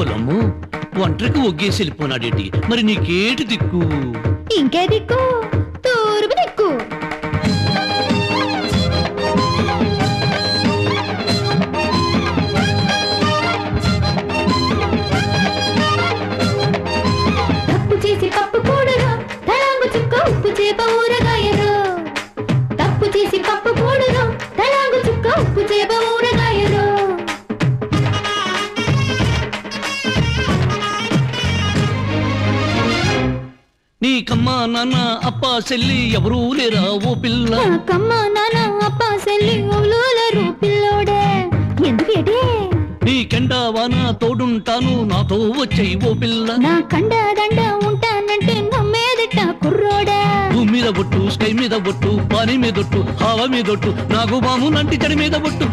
పొలము? ఒంటరికి ఒగ్గేసి వెళ్ళిపోనాడేటి? మరి నీకేటి దిక్కు? ఇంకే దిక్కు? తూర్పు దిక్కు. తప్పు చేసి పప్పు కూడరు తలాంగు చుక్క ఉప్పు చేప ఊరగాయరా నీకమ్మా నాన్న అప్ప చెల్లి ఎవరూ లేరా ఓ పిల్ల? నాకమ్మ నాన్న అప్ప సెల్లి పిల్లోడే? ఏటే? నీకెండా వాన తోడుంటాను నాతో వచ్చేయి ఓ పిల్ల. నా కండ దండ ఉంటానంటే నమ్మేదిట కుర్రోడా. భూమి మీద బొట్టు స్కై మీద బొట్టు పాని మీద ఒట్టు హావ మీద ఒట్టు నాకు బాము నంటి చెడి మీద బొట్టు